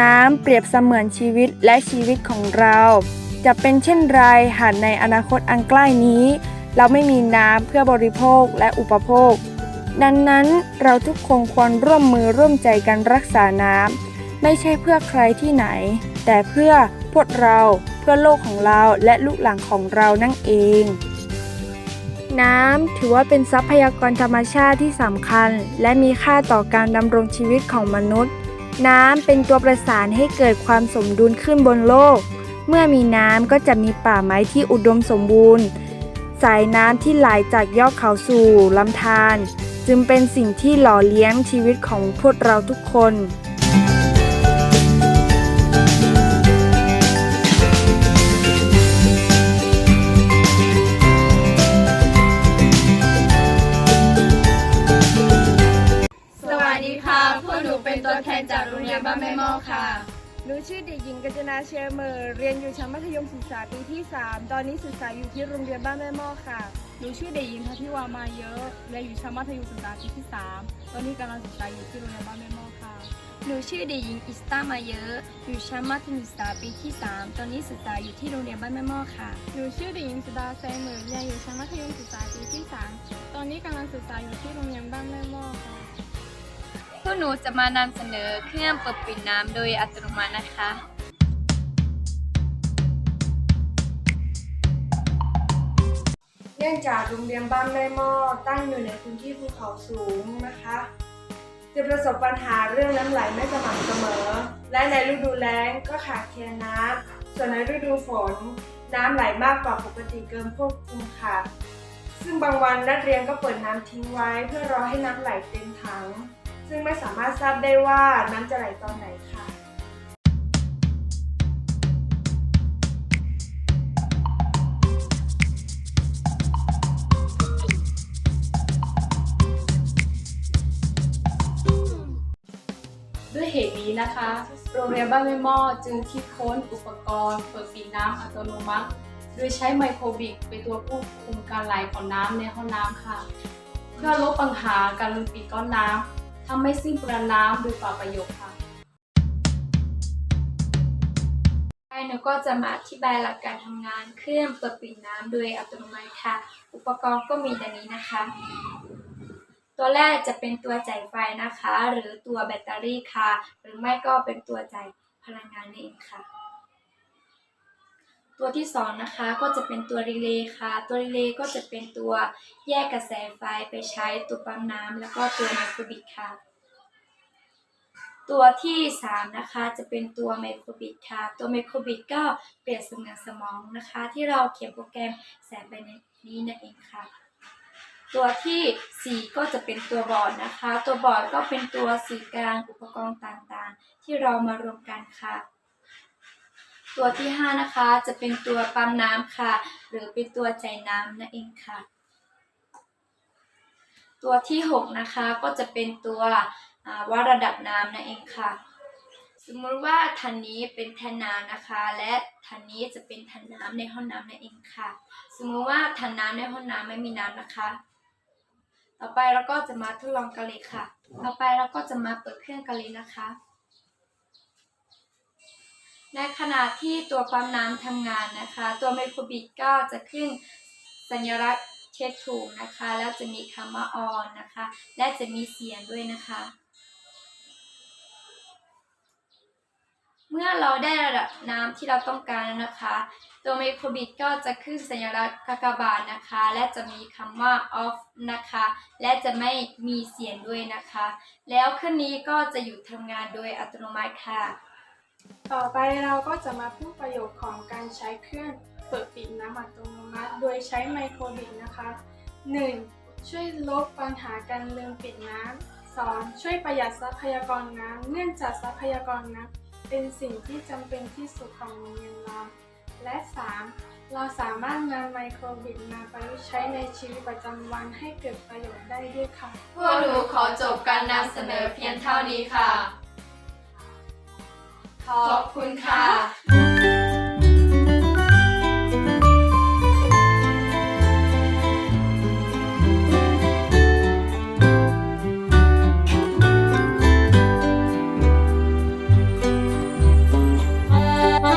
น้ำเปรียบเสมือนชีวิตและชีวิตของเรา จะเป็นเช่นไรหากในอนาคตอันใกล้นี้ เราไม่มีน้ำเพื่อบริโภคและอุปโภค ดังนั้นเราทุกคนควรร่วมมือร่วมใจกันรักษาน้ำไม่ใช่เพื่อใครที่ไหน แต่เพื่อพวกเราเพื่อโลกของเราและลูกหลานของเรานั่นเอง น้ำถือว่าเป็นทรัพยากรธรรมชาติที่สำคัญ และมีค่าต่อการดำรงชีวิตของมนุษย์ น้ำเป็นตัวประสานให้เกิดความสมดุลขึ้นบนโลก เมื่อมีน้ำก็จะมีป่าไม้ที่อุดมสมบูรณ์ สายน้ำที่ไหลจากยอดเขาสู่ลำธารจึงเป็นสิ่งที่หล่อเลี้ยงชีวิตของพวกเราทุกคน ค่ะ หนูชื่อเด็กหญิงกัญจนาเชอเมอร์เรียนอยู่ชั้นมัธยมศึกษาปีที่ 3 ตอนนี้ศึกษาอยู่ที่โรงเรียนบ้านแม่หม้อค่ะ หนูชื่อเด็กหญิงพัทธิวามาเยอะเรียนอยู่ชั้นมัธยมศึกษาปีที่ 3 ตอนนี้กำลังศึกษาอยู่ที่โรงเรียนบ้านแม่หม้อค่ะ หนูชื่อเด็กหญิงอิสตามาเยอะอยู่ชั้นมัธยมศึกษาปีที่ 3 ตอนนี้ศึกษาอยู่ที่โรงเรียนบ้านแม่หม้อค่ะ หนูชื่อเด็กหญิงสุดาแซงเหมือนเรียนอยู่ชั้นมัธยมศึกษาปีที่ 3 ตอนนี้กำลังศึกษาอยู่ที่โรงเรียนบ้านแม่หม้อค่ะพ วกหนูจะมานำเสนอเครื่องเปิดปิดน้ำโดยอัตโนมัตินะคะ เนื่องจากโรงเรียนบ้านแม่หม้อตั้งอยู่ในพื้นที่ภูเขาสูงนะคะ จะประสบปัญหาเรื่องน้ำไหลไม่สม่ำเสมอ และในฤดูแล้งก็ขาดแคลนน้ำส่วนในฤดูฝน น้ำไหลมากกว่าปกติเกินควบคุมค่ะ ซึ่งบางวันนักเรียนก็เปิดน้ำทิ้งไว้ เพื่อรอให้น้ำไหลเต็มถัง ซึ่งไม่สามารถทราบได้ว่าน้ำจะไหลตอนไหนค่ะ ด้วยเหตุนี้นะคะ โรงเรียนบ้านแม่หม้อจึงคิดค้นอุปกรณ์เปิดปิดน้ำอัตโนมัติ โดยใช้ไมโครบิกเป็นตัวควบคุมการไหลของน้ำในห้องน้ำค่ะ เพื่อลดปัญหาการลืมปิดก้อนน้ำ ทำให้สิ้นเปลืองน้ำดูเปล่าประโยชน์ค่ะไปหนูก็จะมาอธิบายหลักการทำงานเครื่องเปิดปิดน้ำโดยอัตโนมัติค่ะ อุปกรณ์ก็มีดังนี้นะคะ ตัวแรกจะเป็นตัวจ่ายไฟนะคะ หรือตัวแบตเตอรี่ค่ะ หรือไม่ก็เป็นตัวจ่ายพลังงานนั่นเองค่ะ ตัวที่สองนะคะก็จะเป็นตัวรีเลย์ค่ะ ตัวรีเลย์ก็จะเป็นตัวแยกกระแสไฟไปใช้ตัวปั๊มน้ำแล้วก็ตัวไมโครบิดค่ะ ตัวที่สามนะคะจะเป็นตัวไมโครบิดค่ะ ตัวไมโครบิดก็เปรียบเสมือนสมองนะคะ ที่เราเขียนโปรแกรมแสงไปในนี้นั่นเองค่ะ ตัวที่สี่ก็จะเป็นตัวบอร์ดนะคะ ตัวบอร์ดก็เป็นตัวสื่อกลางอุปกรณ์ต่างๆ ที่เรามารวมกันค่ะ ตัวที่ห้านะคะ จะเป็นตัวปั๊มน้ำค่ะ หรือเป็นตัวใจน้ำนั่นเองค่ะ ตัวที่หกนะคะก็จะเป็นตัววัดระดับน้ำนั่นเองค่ะ สมมติว่าทันนี้เป็นแทนน้ำนะคะ และทันนี้จะเป็นทันน้ำในห้องน้ำนั่นเองค่ะ สมมติว่าทันน้ำในห้องน้ำไม่มีน้ำนะคะ ต่อไปเราก็จะมาทดลองกันเลยค่ะ ต่อไปเราก็จะมาเปิดเครื่องกันเลยนะคะ ในขณะที่ตัวปั๊มน้ำทำงานนะคะ ตัวไมโครบิดก็จะขึ้นสัญลักษณ์เช็ดถูกนะคะ แล้วจะมีคำว่า on นะคะ และจะมีเสียงด้วยนะคะ เมื่อเราได้ระดับน้ำที่เราต้องการแล้วนะคะ ตัวไมโครบิดก็จะขึ้นสัญลักษณ์กากบาทนะคะ และจะมีคำว่า off นะคะ และจะไม่มีเสียงด้วยนะคะ แล้วเครื่องนี้ก็จะหยุดทำงานโดยอัตโนมัติค่ะ ต่อไปเราก็จะมาพูดประโยชน์ของการใช้เครื่องเปิดปิดน้ำอัตโนมัติ โดยใช้ไมโครบิดนะคะ 1. ช่วยลดปัญหาการลืมปิดน้ำ 2. ช่วยประหยัดทรัพยากรน้ำ เนื่องจากทรัพยากรน้ำเป็นสิ่งที่จำเป็นที่สุดของโรงเรียนเราและ 3. เราสามารถนำไมโครบิดมาประยุกต์ใช้ในชีวิตประจำวันให้เกิดประโยชน์ได้ด้วยค่ะ พวกหนูขอจบการนำเสนอเพียงเท่านี้ค่ะ ขอบคุณค่ะ